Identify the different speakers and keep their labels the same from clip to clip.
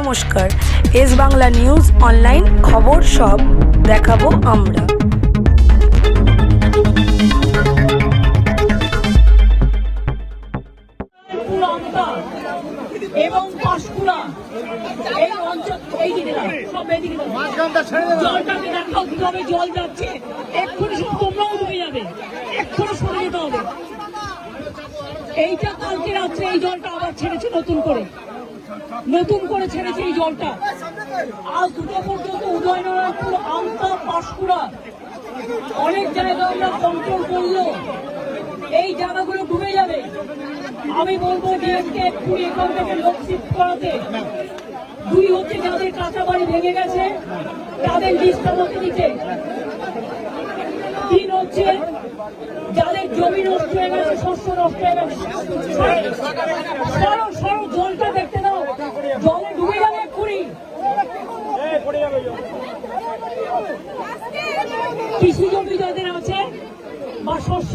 Speaker 1: নমস্কার। S Bangla news online খবর সব দেখাবো আমরা।
Speaker 2: এবং পাঁশকুড়া এই অঞ্চল এই দিকে সব এদিকে জলটাকে দেখাও কীভাবে জল যাচ্ছে। এক্ষুনি সব তোমরাও ডুবে যাবে। এক্ষুনি সরে যেতে হবে। এইটা কালকে রাত্রে এই জলটা আবার ছেড়েছে নতুন করে। নতুন করে ছেড়েছে এই জলটা। আজ দুটো পর্যন্ত উদয়নারায়ণপুর, আমতা, পাঁশকুড়া। অনেক জায়গা আমরা কন্ট্রোল করল এই জায়গাগুলো ডুবে যাবে। আমি বলব ডিএমকে এক্ষুনি এখান থেকে লোক শিফট করাতে দুই হচ্ছে যাদের কাঁচা বাড়ি ভেঙে গেছে, তাদের লিস্ট আমাকে দিতে। তিন হচ্ছে যাদের জমি নষ্ট হয়ে গেছে, শস্য নষ্ট হয়ে গেছে। সরো সরো জলটা দেখতে দাও জলে ডুবে যাবে এক্ষুনি কৃষি জমি যাদের আছে বা শস্য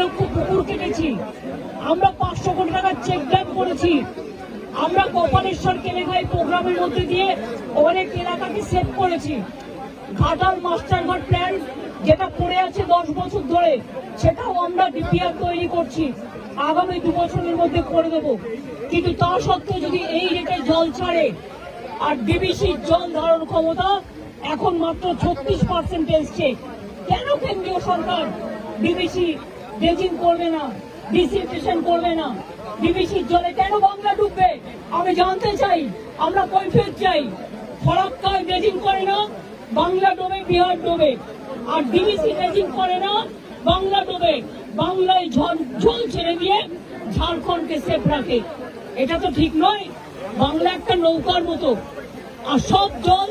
Speaker 2: লক্ষ পুকুর কেটেছি। আমরা পাঁচশো কোটি টাকার চেক ড্যাম করেছি। আমরা গোপালেশ্বর কেলেঘাই প্রোগ্রামের মধ্যে দিয়ে অনেক এলাকাকে সেভ করেছি। ঘাটাল মাস্টার ঘাট প্ল্যান যেটা পড়ে আছে দশ বছর ধরে, সেটাও আমরা ডিপিআর তৈরি করছি। আগামী দু বছরের মধ্যে করে দেবো। কিন্তু তা সত্ত্বেও যদি এই রেটে জল ছাড়ে আর ডিবিসির জল ধারণ ক্ষমতা এখন মাত্র ছত্রিশ পার্সেন্ট এসছে, কেন কেন্দ্রীয় সরকার ডিবিসি ড্রেজিং করবে না ডিসিলটেশন করবে না। ডিবিসির জলে কেন বাংলা ডুববে? আমি জানতে চাই, আমরা কৈফিয়ত চাই। ফরাক্কায় ড্রেজিং করে না, বাংলা ডোবে বিহার ডোবে আর ডিবিসি ড্রেজিং করে না, বাংলা ডোবে বাংলায় ঝড় জল ছেড়ে দিয়ে ঝাড়খণ্ডকে সেফ রাখে। এটা তো ঠিক নয়, বাংলা একটা নৌকার মতো। আর সব জল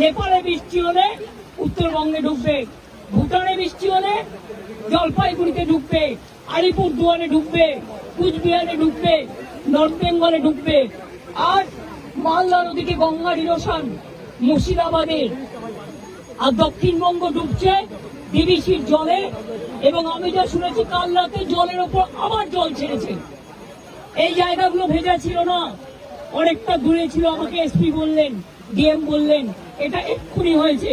Speaker 2: নেপালে বৃষ্টি হলে উত্তরবঙ্গে ঢুকবে ভুটানে বৃষ্টি হলে জলপাইগুড়িতে ঢুকবে, আলিপুর দুয়ারে ঢুকবে, কুচবিহারে ঢুকবে, নর্থ বেঙ্গলে ঢুকবে। আর মালদার ওদিকে গঙ্গা ইরোশন মুর্শিদাবাদের আর দক্ষিণবঙ্গ ডুবছে ডিবিসির জলে। এবং আমি যা শুনেছি, কাল রাতে জলের ওপর আবার জল ছেড়েছে। এই জায়গাগুলো ভেজা ছিল না। অনেকটা দূরে ছিল আমাকে এসপি বললেন, ডিএম বললেন, এটা এক্ষুনি হয়েছে।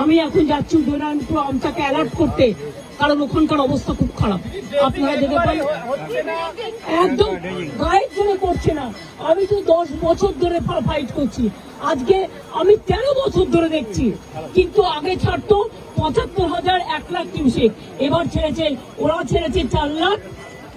Speaker 2: আমি এখন যাচ্ছি উদয়নারায়ণপুর, আমটাকে অ্যালার্ট করতে। কারণ ওখানকার অবস্থা খুব খারাপ। আপনারা যেতে পারেন একদম গায়ের জন্য করছে না। আমি তো দশ বছর ধরে ফাইট করছি। আজকে আমি তেরো বছর ধরে দেখছি। কিন্তু আগে ছাড়তো পঁচাত্তর হাজার এক লাখ কিউসেক এবার ছেড়েছে, ওরা ছেড়েছে চার লাখ,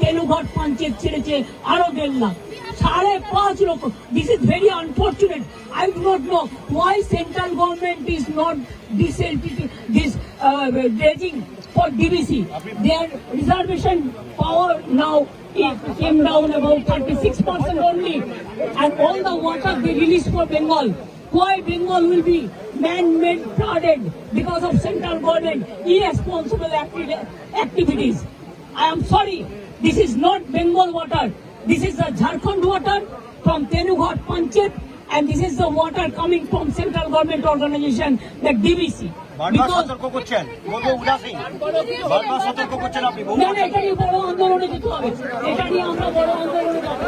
Speaker 2: তেলুঘাট পঞ্চায়েত ছেড়েছে আরও দেড় লাখ। সাড়ে পাঁচ লক্ষ। This is very unfortunate I do not know why central government is not this entity, this uh, dredging for DBC, Their reservation power now it came down about 36% only. And all the water they released for Bengal. Why Bengal will be man-made flooded because of central government irresponsible acti activities. I am sorry, this is not Bengal water. This is the Jharkhand water from Tenughat Panchet and this is the water coming from central government organization, the DBC.
Speaker 3: বারবার সতর্ক করছেন বলবো উদাসী বারবার সতর্ক করছেন আপনি বহু
Speaker 2: না না এটা নিয়ে বড় আন্দোলনে যেতে হবে এটা নিয়ে আমরা বড় আন্দোলনে যাবো